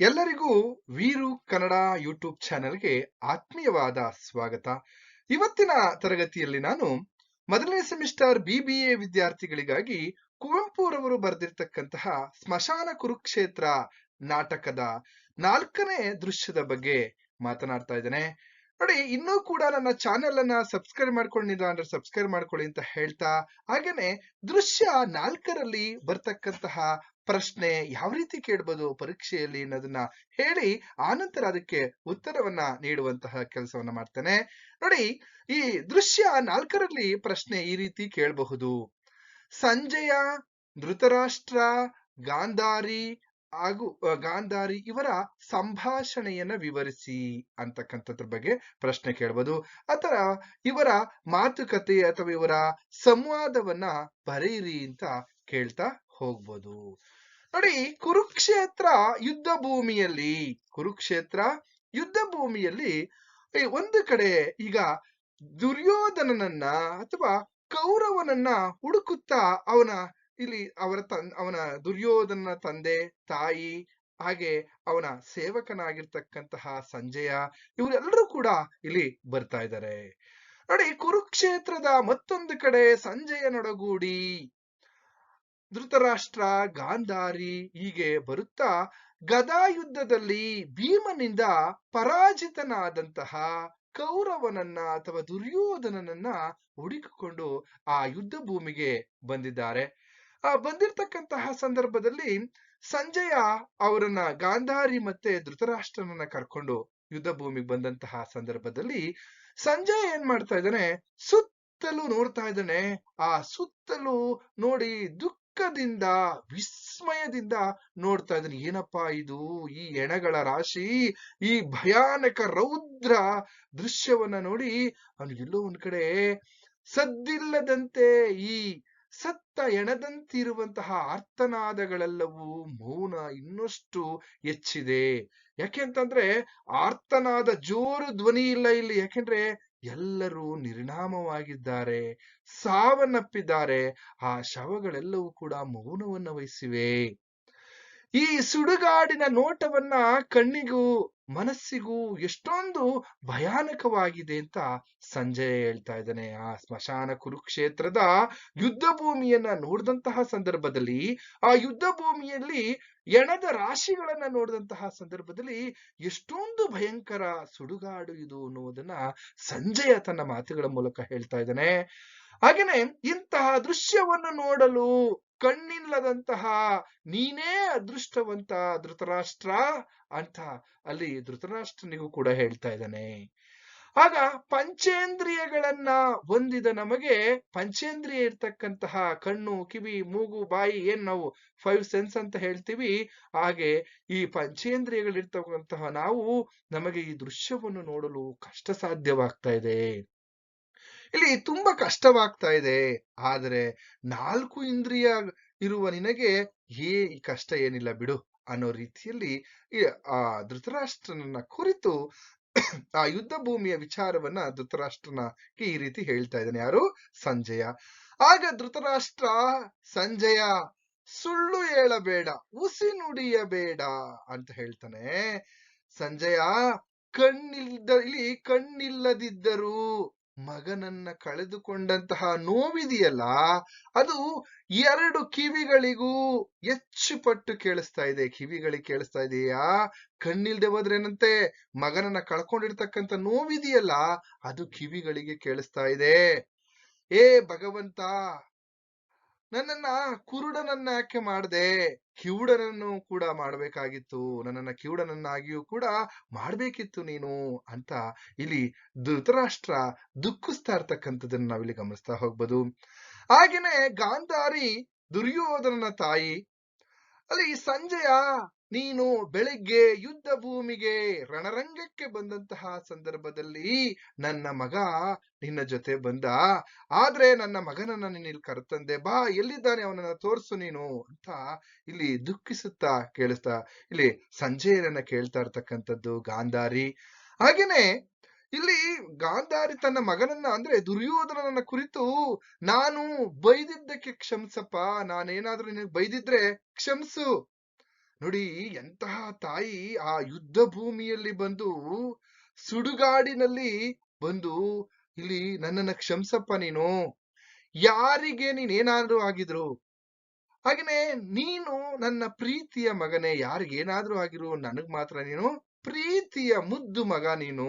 ಎಲ್ಲರಿಗೂ ವೀರು ಕನ್ನಡ ಯೂಟ್ಯೂಬ್ ಚಾನೆಲ್ಗೆ ಆತ್ಮೀಯವಾದ ಸ್ವಾಗತ. ಇವತ್ತಿನ ತರಗತಿಯಲ್ಲಿ ನಾನು ಮೊದಲನೇ ಸೆಮಿಸ್ಟರ್ ಬಿಬಿಎ ವಿದ್ಯಾರ್ಥಿಗಳಿಗಾಗಿ ಕುವೆಂಪುರವರು ಬರೆದಿರ್ತಕ್ಕಂತಹ ಸ್ಮಶಾನ ಕುರುಕ್ಷೇತ್ರ ನಾಟಕದ ನಾಲ್ಕನೇ ದೃಶ್ಯದ ಬಗ್ಗೆ ಮಾತನಾಡ್ತಾ ಇದ್ದೇನೆ. ನೋಡಿ, ಇನ್ನೂ ಕೂಡ ನನ್ನ ಚಾನೆಲ್ ಅನ್ನ ಸಬ್ಸ್ಕ್ರೈಬ್ ಮಾಡ್ಕೊಂಡಿಲ್ಲ ಅಂದ್ರೆ ಸಬ್ಸ್ಕ್ರೈಬ್ ಮಾಡ್ಕೊಳ್ಳಿ ಅಂತ ಹೇಳ್ತಾ, ಹಾಗೇನೆ ದೃಶ್ಯ ನಾಲ್ಕರಲ್ಲಿ ಬರ್ತಕ್ಕಂತಹ ಪ್ರಶ್ನೆ ಯಾವ ರೀತಿ ಕೇಳ್ಬೋದು ಪರೀಕ್ಷೆಯಲ್ಲಿ ಅನ್ನೋದನ್ನ ಹೇಳಿ ಆನಂತರ ಅದಕ್ಕೆ ಉತ್ತರವನ್ನ ನೀಡುವಂತಹ ಕೆಲಸವನ್ನ ಮಾಡ್ತೇನೆ. ನೋಡಿ, ಈ ದೃಶ್ಯ ನಾಲ್ಕರಲ್ಲಿ ಪ್ರಶ್ನೆ ಈ ರೀತಿ ಕೇಳಬಹುದು. ಸಂಜಯ, ಧೃತರಾಷ್ಟ್ರ, ಗಾಂಧಾರಿ ಹಾಗೂ ಗಾಂಧಾರಿ ಇವರ ಸಂಭಾಷಣೆಯನ್ನ ವಿವರಿಸಿ ಅಂತಕ್ಕಂಥದ್ರ ಬಗ್ಗೆ ಪ್ರಶ್ನೆ ಕೇಳ್ಬೋದು. ಅಥವಾ ಇವರ ಮಾತುಕತೆ ಅಥವಾ ಇವರ ಸಂವಾದವನ್ನ ಬರೆಯಿರಿ ಅಂತ ಕೇಳ್ತಾ ಹೋಗ್ಬೋದು. ನೋಡಿ, ಕುರುಕ್ಷೇತ್ರ ಯುದ್ಧ ಭೂಮಿಯಲ್ಲಿ, ಕುರುಕ್ಷೇತ್ರ ಯುದ್ಧ ಭೂಮಿಯಲ್ಲಿ ಒಂದು ಕಡೆ ಈಗ ದುರ್ಯೋಧನನನ್ನ ಅಥವಾ ಕೌರವನನ್ನ ಹುಡುಕುತ್ತಾ ಅವನ ಇಲ್ಲಿ ಅವರ ತನ್, ಅವನ ದುರ್ಯೋಧನನ ತಂದೆ, ತಾಯಿ, ಹಾಗೆ ಅವನ ಸೇವಕನಾಗಿರ್ತಕ್ಕಂತಹ ಸಂಜಯ, ಇವರೆಲ್ಲರೂ ಕೂಡ ಇಲ್ಲಿ ಬರ್ತಾ ಇದ್ದಾರೆ. ನೋಡಿ, ಕುರುಕ್ಷೇತ್ರದ ಮತ್ತೊಂದು ಕಡೆ ಸಂಜಯನೊಡಗೂಡಿ ಧೃತರಾಷ್ಟ್ರ, ಗಾಂಧಾರಿ ಹೀಗೆ ಬರುತ್ತಾ ಗದಾ ಯುದ್ಧದಲ್ಲಿ ಭೀಮನಿಂದ ಪರಾಜಿತನಾದಂತಹ ಕೌರವನನ್ನ ಅಥವಾ ದುರ್ಯೋಧನನನ್ನ ಹುಡುಕಿಕೊಂಡು ಆ ಯುದ್ಧ ಭೂಮಿಗೆ ಬಂದಿದ್ದಾರೆ. ಆ ಬಂದಿರತಕ್ಕಂತಹ ಸಂದರ್ಭದಲ್ಲಿ ಸಂಜಯ ಅವರನ್ನ ಗಾಂಧಾರಿ ಮತ್ತೆ ಧೃತರಾಷ್ಟ್ರನನ್ನ ಕರ್ಕೊಂಡು ಯುದ್ಧ ಭೂಮಿಗೆ ಬಂದಂತಹ ಸಂದರ್ಭದಲ್ಲಿ ಸಂಜಯ ಏನ್ ಮಾಡ್ತಾ ಇದ್ದಾನೆ? ಸುತ್ತಲೂ ನೋಡ್ತಾ ಇದ್ದಾನೆ. ಆ ಸುತ್ತಲೂ ನೋಡಿ ದುಃಖದಿಂದ, ವಿಸ್ಮಯದಿಂದ ನೋಡ್ತಾ ಇದ್ರು ಏನಪ್ಪಾ ಇದು? ಈ ಎಣಗಳ ರಾಶಿ, ಈ ಭಯಾನಕ ರೌದ್ರ ದೃಶ್ಯವನ್ನ ನೋಡಿ ಅವನು ಎಲ್ಲೋ ಒಂದ್ ಕಡೆ ಸದ್ದಿಲ್ಲದಂತೆ, ಈ ಸತ್ತ ಎಣದಂತಿರುವಂತಹ ಆರ್ತನಾದಗಳೆಲ್ಲವೂ ಮೌನ ಇನ್ನಷ್ಟು ಹೆಚ್ಚಿದೆ. ಯಾಕೆ ಅಂತಂದ್ರೆ ಆರ್ತನಾದ ಜೋರು ಧ್ವನಿ ಇಲ್ಲ ಇಲ್ಲಿ. ಯಾಕೆಂದ್ರೆ ಎಲ್ಲರೂ ನಿರ್ನಾಮವಾಗಿದ್ದಾರೆ ಸಾವನ್ನಪ್ಪಿದ್ದಾರೆ. ಆ ಶವಗಳೆಲ್ಲವೂ ಕೂಡ ಮೌನವನ್ನು ವಹಿಸಿವೆ. ಈ ಸುಡುಗಾಡಿನ ನೋಟವನ್ನ ಕಣ್ಣಿಗೂ ಮನಸ್ಸಿಗೂ ಎಷ್ಟೊಂದು ಭಯಾನಕವಾಗಿದೆ ಅಂತ ಸಂಜಯ ಹೇಳ್ತಾ ಇದ್ದಾನೆ. ಆ ಸ್ಮಶಾನ ಕುರುಕ್ಷೇತ್ರದ ಯುದ್ಧ ಭೂಮಿಯನ್ನ ನೋಡಿದಂತಹ ಸಂದರ್ಭದಲ್ಲಿ, ಆ ಯುದ್ಧ ಭೂಮಿಯಲ್ಲಿ ಎಣದ ರಾಶಿಗಳನ್ನ ನೋಡಿದಂತಹ ಸಂದರ್ಭದಲ್ಲಿ ಎಷ್ಟೊಂದು ಭಯಂಕರ ಸುಡುಗಾಡು ಇದು ಅನ್ನುವುದನ್ನ ಸಂಜಯ ತನ್ನ ಮಾತುಗಳ ಮೂಲಕ ಹೇಳ್ತಾ ಇದ್ದಾನೆ. ಹಾಗೇನೆ ಇಂತಹ ದೃಶ್ಯವನ್ನು ನೋಡಲು ಕಣ್ಣಿಲ್ಲದಂತಹ ನೀನೇ ಅದೃಷ್ಟವಂತ ಧೃತರಾಷ್ಟ್ರ ಅಂತ ಅಲ್ಲಿ ಧೃತರಾಷ್ಟ್ರನಿಗೂ ಕೂಡ ಹೇಳ್ತಾ ಇದ್ದಾನೆ. ಆಗ ಪಂಚೇಂದ್ರಿಯಗಳನ್ನ ಹೊಂದಿದ ನಮಗೆ ಪಂಚೇಂದ್ರಿಯ ಇರ್ತಕ್ಕಂತಹ ಕಣ್ಣು, ಕಿವಿ, ಮೂಗು, ಬಾಯಿ ಏನ್ ನಾವು ಫೈವ್ ಸೆನ್ಸ್ ಅಂತ ಹೇಳ್ತೀವಿ, ಹಾಗೆ ಈ ಪಂಚೇಂದ್ರಿಯಗಳಿರ್ತಕ್ಕಂತಹ ನಾವು ನಮಗೆ ಈ ದೃಶ್ಯವನ್ನು ನೋಡಲು ಕಷ್ಟ ಸಾಧ್ಯವಾಗ್ತಾ ಇದೆ. ಇಲ್ಲಿ ತುಂಬಾ ಕಷ್ಟವಾಗ್ತಾ ಇದೆ. ಆದರೆ ನಾಲ್ಕು ಇಂದ್ರಿಯ ಇರುವ ನಿನಗೆ ಏ ಕಷ್ಟ ಏನಿಲ್ಲ ಬಿಡು ಅನ್ನೋ ರೀತಿಯಲ್ಲಿ ಆ ಧೃತರಾಷ್ಟ್ರನನ್ನ ಕುರಿತು ಆ ಯುದ್ಧ ಭೂಮಿಯ ವಿಚಾರವನ್ನ ಧೃತರಾಷ್ಟ್ರನಕ್ಕೆ ಈ ರೀತಿ ಹೇಳ್ತಾ ಇದ್ದಾನೆ. ಯಾರು? ಸಂಜಯ. ಆಗ ಧೃತರಾಷ್ಟ್ರ, ಸಂಜಯ, ಸುಳ್ಳು ಹೇಳಬೇಡ, ಉಸಿ ನುಡಿಯಬೇಡ ಅಂತ ಹೇಳ್ತಾನೆ. ಸಂಜಯ, ಕಣ್ಣಿಲ್ದ, ಇಲ್ಲಿ ಕಣ್ಣಿಲ್ಲದಿದ್ದರೂ ಮಗನನ್ನ ಕಳೆದುಕೊಂಡಂತಹ ನೋವಿದೆಯಲ್ಲ, ಅದು ಎರಡು ಕಿವಿಗಳಿಗೂ ಹೆಚ್ಚು ಪಟ್ಟು ಕೇಳಿಸ್ತಾ ಇದೆ. ಕಿವಿಗಳಿಗೆ ಕೇಳಿಸ್ತಾ ಇದೆಯಾ? ಕಣ್ಣಿಲ್ದೆ ಹೋದ್ರೇನಂತೆ? ಮಗನನ್ನ ಕಳ್ಕೊಂಡಿರ್ತಕ್ಕಂಥ ನೋವಿದೆಯಲ್ಲ, ಅದು ಕಿವಿಗಳಿಗೆ ಕೇಳಿಸ್ತಾ ಇದೆ. ಏ ಭಗವಂತ ನನ್ನನ್ನ ಕುರುಡನನ್ನ ಯಾಕೆ ಮಾಡಿದೆ? ಕಿವುಡನನ್ನು ಕೂಡ ಮಾಡಬೇಕಾಗಿತ್ತು. ನನ್ನನ್ನ ಕಿವುಡನನ್ನಾಗಿಯೂ ಕೂಡ ಮಾಡಬೇಕಿತ್ತು ನೀನು ಅಂತ ಇಲ್ಲಿ ಧೃತರಾಷ್ಟ್ರ ದುಃಖಿಸ್ತಾ ಇರ್ತಕ್ಕಂಥದ್ದನ್ನ ನಾವಿಲ್ಲಿ ಗಮನಿಸ್ತಾ ಹೋಗ್ಬೋದು. ಹಾಗೇನೆ ಗಾಂಧಾರಿ ದುರ್ಯೋಧನನ ತಾಯಿ, ಅಲ್ಲಿ ಸಂಜಯ ನೀನು ಬೆಳಿಗ್ಗೆ ಯುದ್ಧ ಭೂಮಿಗೆ ರಣರಂಗಕ್ಕೆ ಬಂದಂತಹ ಸಂದರ್ಭದಲ್ಲಿ ನನ್ನ ಮಗ ನಿನ್ನ ಜೊತೆ ಬಂದ. ಆದ್ರೆ ನನ್ನ ಮಗನನ್ನ ನೀನು ಇಲ್ಲಿ ಕರ್ತಂದೆ. ಬಾ, ಎಲ್ಲಿದ್ದಾನೆ ಅವನನ್ನ ತೋರಿಸು ನೀನು ಅಂತ ಇಲ್ಲಿ ದುಃಖಿಸುತ್ತಾ ಕೇಳಿಸ್ತಾ, ಇಲ್ಲಿ ಸಂಜಯನನ್ನ ಕೇಳ್ತಾ ಇರ್ತಕ್ಕಂಥದ್ದು ಗಾಂಧಾರಿ. ಹಾಗೇನೆ ಇಲ್ಲಿ ಗಾಂಧಾರಿ ತನ್ನ ಮಗನನ್ನ ಅಂದ್ರೆ ದುರ್ಯೋಧನನ ಕುರಿತು ನಾನು ಬೈದಿದ್ದಕ್ಕೆ ಕ್ಷಮಿಸಪ್ಪ, ನಾನೇನಾದ್ರೂ ನಿನಗೆ ಬೈದಿದ್ರೆ ಕ್ಷಮಿಸು ನೋಡಿ ಎಂತಹ ತಾಯಿ ಆ ಯುದ್ಧ ಭೂಮಿಯಲ್ಲಿ ಬಂದು, ಸುಡುಗಾಡಿನಲ್ಲಿ ಬಂದು, ಇಲ್ಲಿ ನನ್ನನ್ನ ಕ್ಷಮಿಸಪ್ಪ ನೀನು. ಯಾರಿಗೆ ನೀನೇನಾದ್ರೂ ಆಗಿದ್ರು, ಹಾಗೇನೆ ನೀನು ನನ್ನ ಪ್ರೀತಿಯ ಮಗನೇ ಯಾರಿಗೇನಾದ್ರೂ ಆಗಿರು, ನನಗ್ ಮಾತ್ರ ನೀನು ಪ್ರೀತಿಯ ಮುದ್ದು ಮಗ ನೀನು.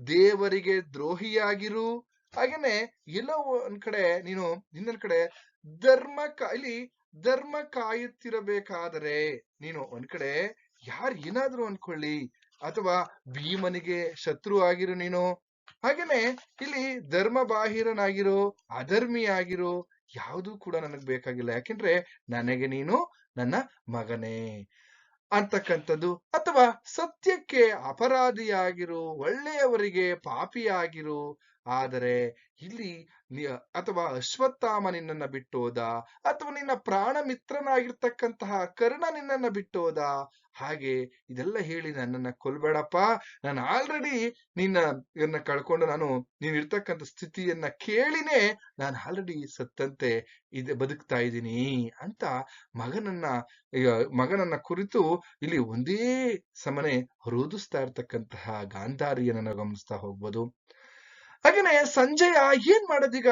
ದೇವರಿಗೆ ದ್ರೋಹಿಯಾಗಿರು. ಹಾಗೇನೆ ಎಲ್ಲೋ ಒಂದ್ ಕಡೆ ನೀನು ಇನ್ನೊಂದ್ ಕಡೆ ಧರ್ಮ ಕಾ ಇಲ್ಲಿ ಧರ್ಮ ಕಾಯುತ್ತಿರಬೇಕಾದರೆ ನೀನು ಒಂದ್ ಕಡೆ ಯಾರು ಏನಾದ್ರೂ ಅನ್ಕೊಳ್ಳಿ. ಅಥವಾ ಭೀಮನಿಗೆ ಶತ್ರು ಆಗಿರು ನೀನು. ಹಾಗೇನೆ ಇಲ್ಲಿ ಧರ್ಮ ಬಾಹಿರನಾಗಿರೋ ಅಧರ್ಮಿ ಆಗಿರೋ ಯಾವುದು ಕೂಡ ನನಗ್ ಬೇಕಾಗಿಲ್ಲ. ಯಾಕೆಂದ್ರೆ ನನಗೆ ನೀನು ನನ್ನ ಮಗನೇ. ಅಂತಕ್ಕಂಥದ್ದು. ಅಥವಾ ಸತ್ಯಕ್ಕೆ ಅಪರಾಧಿಯಾಗಿರು, ಒಳ್ಳೆಯವರಿಗೆ ಪಾಪಿಯಾಗಿರು, ಆದರೆ ಇಲ್ಲಿ ಅಥವಾ ಅಶ್ವತ್ಥಾಮ ನಿನ್ನನ್ನು ಬಿಟ್ಟೋದ, ಅಥವಾ ನಿನ್ನ ಪ್ರಾಣ ಮಿತ್ರನಾಗಿರ್ತಕ್ಕಂತಹ ಕರ್ಣ ನಿನ್ನನ್ನು ಬಿಟ್ಟೋದ ಹಾಗೆ ಇದೆಲ್ಲ ಹೇಳಿ ನನ್ನನ್ನ ಕೊಲ್ಬೇಡಪ್ಪ. ನಾನು ಆಲ್ರೆಡಿ ನಿನ್ನ ಇದನ್ನ ಕಳ್ಕೊಂಡು ನಾನು ನೀನ್ ಇರ್ತಕ್ಕಂಥ ಸ್ಥಿತಿಯನ್ನ ಕೇಳಿನೇ ನಾನು ಆಲ್ರೆಡಿ ಸತ್ತಂತೆ, ಇದೆ ಬದುಕ್ತಾ ಇದ್ದೀನಿ ಅಂತ ಮಗನನ್ನ ಮಗನನ್ನ ಕುರಿತು ಇಲ್ಲಿ ಒಂದೇ ಸಮನೆ ರೋಧಿಸ್ತಾ ಇರ್ತಕ್ಕಂತಹ ಗಾಂಧಾರಿಯನ್ನ ಗಮನಿಸ್ತಾ ಹೋಗ್ಬೋದು. ಹಾಗೇನೆ ಸಂಜಯ ಏನ್ ಮಾಡೋದೀಗ?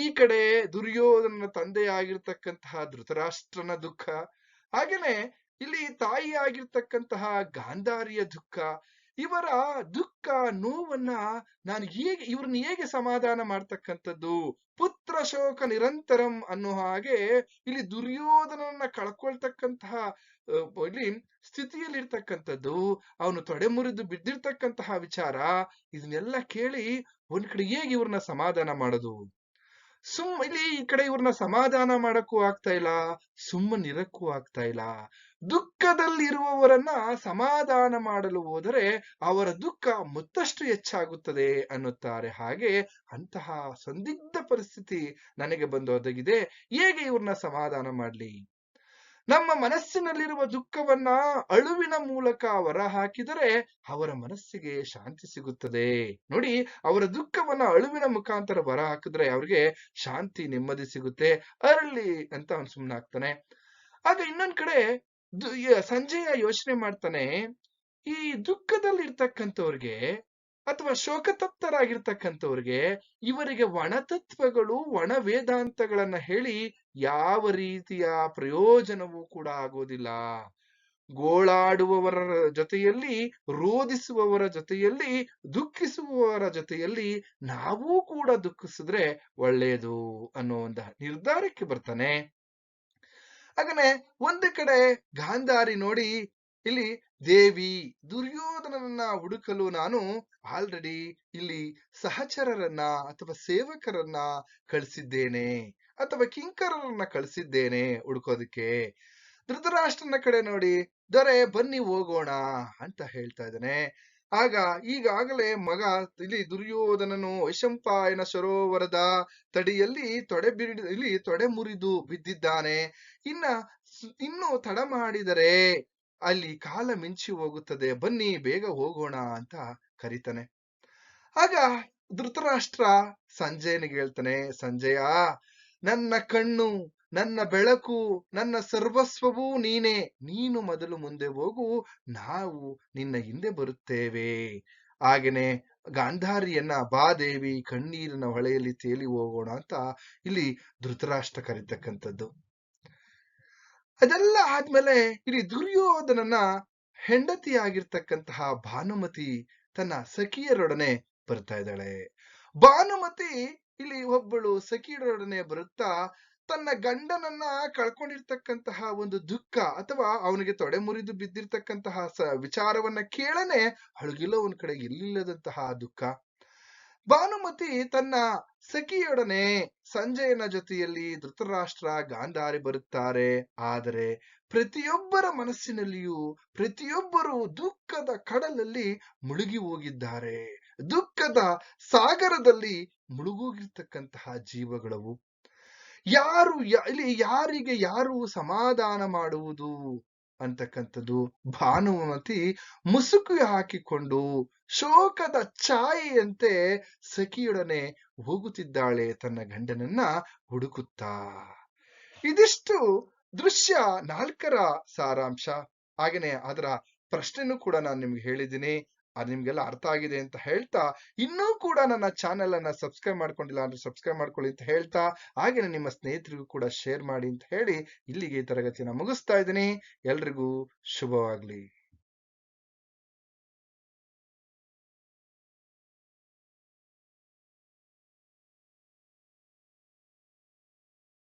ಈ ಕಡೆ ದುರ್ಯೋಧನನ ತಂದೆ ಆಗಿರ್ತಕ್ಕಂತಹ ಧೃತರಾಷ್ಟ್ರನ ದುಃಖ. ಹಾಗೇನೆ ಇಲ್ಲಿ ತಾಯಿ ಆಗಿರ್ತಕ್ಕಂತಹ ಗಾಂಧಾರಿಯ ದುಃಖ, ಇವರ ದುಃಖ ನೋವನ್ನ ನಾನು ಹೇಗೆ, ಇವ್ರನ್ನ ಹೇಗೆ ಸಮಾಧಾನ ಮಾಡ್ತಕ್ಕಂಥದ್ದು? ಪುತ್ರ ಶೋಕ ನಿರಂತರಂ ಅನ್ನೋ ಹಾಗೆ ಇಲ್ಲಿ ದುರ್ಯೋಧನನ್ನ ಕಳ್ಕೊಳ್ತಕ್ಕಂತಹ ಇಲ್ಲಿ ಸ್ಥಿತಿಯಲ್ಲಿರ್ತಕ್ಕಂಥದ್ದು, ಅವನು ತೊಡೆ ಮುರಿದು ಬಿದ್ದಿರ್ತಕ್ಕಂತಹ ವಿಚಾರ, ಇದನ್ನೆಲ್ಲ ಕೇಳಿ ಒಂದ್ ಕಡೆ ಹೇಗೆ ಇವ್ರನ್ನ ಸಮಾಧಾನ ಮಾಡೋದು? ಸುಮ್ ಇಲ್ಲಿ ಈ ಕಡೆ ಇವ್ರನ್ನ ಸಮಾಧಾನ ಮಾಡಕ್ಕೂ ಆಗ್ತಾ ಇಲ್ಲ ಸುಮ್ಮನಿರಕ್ಕೂ ಆಗ್ತಾ ಇಲ್ಲ. ದುಃಖದಲ್ಲಿರುವವರನ್ನ ಸಮಾಧಾನ ಮಾಡಲು ಹೋದರೆ ಅವರ ದುಃಖ ಮತ್ತಷ್ಟು ಹೆಚ್ಚಾಗುತ್ತದೆ ಅನ್ನುತ್ತಾರೆ. ಹಾಗೆ ಅಂತಹ ಸಂದಿಗ್ಧ ಪರಿಸ್ಥಿತಿ ನನಗೆ ಬಂದು ಒದಗಿದೆ ಹೇಗೆ ಇವ್ರನ್ನ ಸಮಾಧಾನ ಮಾಡ್ಲಿ? ನಮ್ಮ ಮನಸ್ಸಿನಲ್ಲಿರುವ ದುಃಖವನ್ನ ಅಳುವಿನ ಮೂಲಕ ಹೊರ ಹಾಕಿದರೆ ಅವರ ಮನಸ್ಸಿಗೆ ಶಾಂತಿ ಸಿಗುತ್ತದೆ. ನೋಡಿ, ಅವರ ದುಃಖವನ್ನ ಅಳುವಿನ ಮುಖಾಂತರ ಹೊರ ಹಾಕಿದ್ರೆ ಅವ್ರಿಗೆ ಶಾಂತಿ ನೆಮ್ಮದಿ ಸಿಗುತ್ತೆ. ಅರಳಿ ಅಂತ ಅವನು ಸುಮ್ಮನಾಗ್ತಾನೆ ಆಗ ಇನ್ನೊಂದ್ ಕಡೆ ಸಂಜೆಯ ಯೋಚನೆ ಮಾಡ್ತಾನೆ. ಈ ದುಃಖದಲ್ಲಿ ಇರ್ತಕ್ಕಂಥವ್ರಿಗೆ ಅಥವಾ ಶೋಕತಪ್ತರಾಗಿರ್ತಕ್ಕಂಥವ್ರಿಗೆ ಇವರಿಗೆ ಒಣತತ್ವಗಳು ಒಣ ವೇದಾಂತಗಳನ್ನ ಹೇಳಿ ಯಾವ ರೀತಿಯ ಪ್ರಯೋಜನವೂ ಕೂಡ ಆಗೋದಿಲ್ಲ. ಗೋಳಾಡುವವರ ಜೊತೆಯಲ್ಲಿ, ರೋಧಿಸುವವರ ಜೊತೆಯಲ್ಲಿ, ದುಃಖಿಸುವವರ ಜೊತೆಯಲ್ಲಿ ನಾವೂ ಕೂಡ ದುಃಖಿಸಿದ್ರೆ ಒಳ್ಳೆಯದು ಅನ್ನೋ ಒಂದು ನಿರ್ಧಾರಕ್ಕೆ ಬರ್ತಾನೆ. ಹಾಗನೆ, ಒಂದು ಕಡೆ ಗಾಂಧಾರಿ ನೋಡಿ ಇಲ್ಲಿ ದೇವಿ ದುರ್ಯೋಧನನನ್ನ ಹುಡುಕಲು ನಾನು ಆಲ್ರೆಡಿ ಇಲ್ಲಿ ಸಹಚರರನ್ನ ಅಥವಾ ಸೇವಕರನ್ನ ಕಳಿಸಿದ್ದೇನೆ ಅಥವಾ ಕಿಂಕರರನ್ನ ಕಳಿಸಿದ್ದೇನೆ ಹುಡುಕೋದಕ್ಕೆ. ಧೃತರಾಷ್ಟ್ರನ ಕಡೆ ನೋಡಿ, ದೊರೆ, ಬನ್ನಿ ಹೋಗೋಣ ಅಂತ ಹೇಳ್ತಾ ಇದ್ದಾನೆ. ಆಗ ಈಗಾಗಲೇ ಮಗ ಇಲ್ಲಿ ದುರ್ಯೋಧನನು ವೈಶಂಪಾಯನ ಸರೋವರದ ತಡಿಯಲ್ಲಿ ತೊಡೆ ಬಿಡಿ, ಇಲ್ಲಿ ತೊಡೆ ಮುರಿದು ಬಿದ್ದಿದ್ದಾನೆ. ಇನ್ನ ಇನ್ನು ತಡ ಮಾಡಿದರೆ ಅಲ್ಲಿ ಕಾಲ ಮಿಂಚಿ ಹೋಗುತ್ತದೆ, ಬನ್ನಿ ಬೇಗ ಹೋಗೋಣ ಅಂತ ಕರೀತಾನೆ. ಆಗ ಧೃತರಾಷ್ಟ್ರ ಸಂಜಯನಿಗೆ ಹೇಳ್ತಾನೆ, ಸಂಜಯ, ನನ್ನ ಕಣ್ಣು, ನನ್ನ ಬೆಳಕು, ನನ್ನ ಸರ್ವಸ್ವವೂ ನೀನೇ. ನೀನು ಮೊದಲು ಮುಂದೆ ಹೋಗು, ನಾವು ನಿನ್ನ ಹಿಂದೆ ಬರುತ್ತೇವೆ. ಹಾಗೇನೆ ಗಾಂಧಾರಿಯನ್ನ ಬಾದೇವಿ ಕಣ್ಣೀರಿನ ಹೊಳೆಯಲ್ಲಿ ತೇಲಿ ಹೋಗೋಣ ಅಂತ ಇಲ್ಲಿ ಧೃತರಾಷ್ಟ್ರ ಕರೀತಕ್ಕಂಥದ್ದು. ಅದೆಲ್ಲ ಆದ್ಮೇಲೆ ಇಲ್ಲಿ ದುರ್ಯೋಧನನ ಹೆಂಡತಿಯಾಗಿರ್ತಕ್ಕಂತಹ ಭಾನುಮತಿ ತನ್ನ ಸಖಿಯರೊಡನೆ ಬರ್ತಾ ಇದ್ದಾಳೆ. ಭಾನುಮತಿ ಇಲ್ಲಿ ಒಬ್ಬಳು ಸಖಿಯರೊಡನೆ ಬರುತ್ತಾ ತನ್ನ ಗಂಡನನ್ನ ಕಳ್ಕೊಂಡಿರ್ತಕ್ಕಂತಹ ಒಂದು ದುಃಖ ಅಥವಾ ಅವನಿಗೆ ತೊಡೆ ಮುರಿದು ಬಿದ್ದಿರ್ತಕ್ಕಂತಹ ವಿಚಾರವನ್ನ ಕೇಳನೆ ಅಳುಗಿಲ್ಲ ಒಂದ್ ಕಡೆ ಎಲ್ಲಿಲ್ಲದಂತಹ ದುಃಖ. ಭಾನುಮತಿ ತನ್ನ ಸಖಿಯೊಡನೆ ಸಂಜಯನ ಜೊತೆಯಲ್ಲಿ ಧೃತರಾಷ್ಟ್ರ ಗಾಂಧಾರಿ ಬರುತ್ತಾರೆ. ಆದರೆ ಪ್ರತಿಯೊಬ್ಬರ ಮನಸ್ಸಿನಲ್ಲಿಯೂ ಪ್ರತಿಯೊಬ್ಬರು ದುಃಖದ ಕಡಲಲ್ಲಿ ಮುಳುಗಿ ಹೋಗಿದ್ದಾರೆ. ದುಃಖದ ಸಾಗರದಲ್ಲಿ ಮುಳುಗೋಗಿರ್ತಕ್ಕಂತಹ ಜೀವಗಳವು ಯಾರು ಇಲ್ಲಿ ಯಾರಿಗೆ ಯಾರು ಸಮಾಧಾನ ಮಾಡುವುದು? ಅಂತಕ್ಕಂಥದ್ದು. ಭಾನುಮತಿ ಮುಸುಕು ಹಾಕಿಕೊಂಡು ಶೋಕದ ಛಾಯೆಯಂತೆ ಸಖಿಯೊಡನೆ ಹೋಗುತ್ತಿದ್ದಾಳೆ ತನ್ನ ಗಂಡನನ್ನ ಹುಡುಕುತ್ತಾ. ಇದಿಷ್ಟು ದೃಶ್ಯ ನಾಲ್ಕರ ಸಾರಾಂಶ. ಹಾಗೇನೆ ಅದರ ಪ್ರಶ್ನೆನೂ ಕೂಡ ನಾನು ನಿಮ್ಗೆ ಹೇಳಿದ್ದೀನಿ. ಅದು ನಿಮ್ಗೆಲ್ಲ ಅರ್ಥ ಆಗಿದೆ ಅಂತ ಹೇಳ್ತಾ, ಇನ್ನೂ ಕೂಡ ನನ್ನ ಚಾನೆಲ್ ಅನ್ನ ಸಬ್ಸ್ಕ್ರೈಬ್ ಮಾಡ್ಕೊಂಡಿಲ್ಲ ಅಂದ್ರೆ ಸಬ್ಸ್ಕ್ರೈಬ್ ಮಾಡ್ಕೊಳ್ಳಿ ಅಂತ ಹೇಳ್ತಾ, ಹಾಗೇನೆ ನಿಮ್ಮ ಸ್ನೇಹಿತರಿಗೂ ಕೂಡ ಶೇರ್ ಮಾಡಿ ಅಂತ ಹೇಳಿ, ಇಲ್ಲಿಗೆ ಈ ತರಗತಿನ ಮುಗಿಸ್ತಾ ಇದ್ದೀನಿ. ಎಲ್ರಿಗೂ ಶುಭವಾಗ್ಲಿ.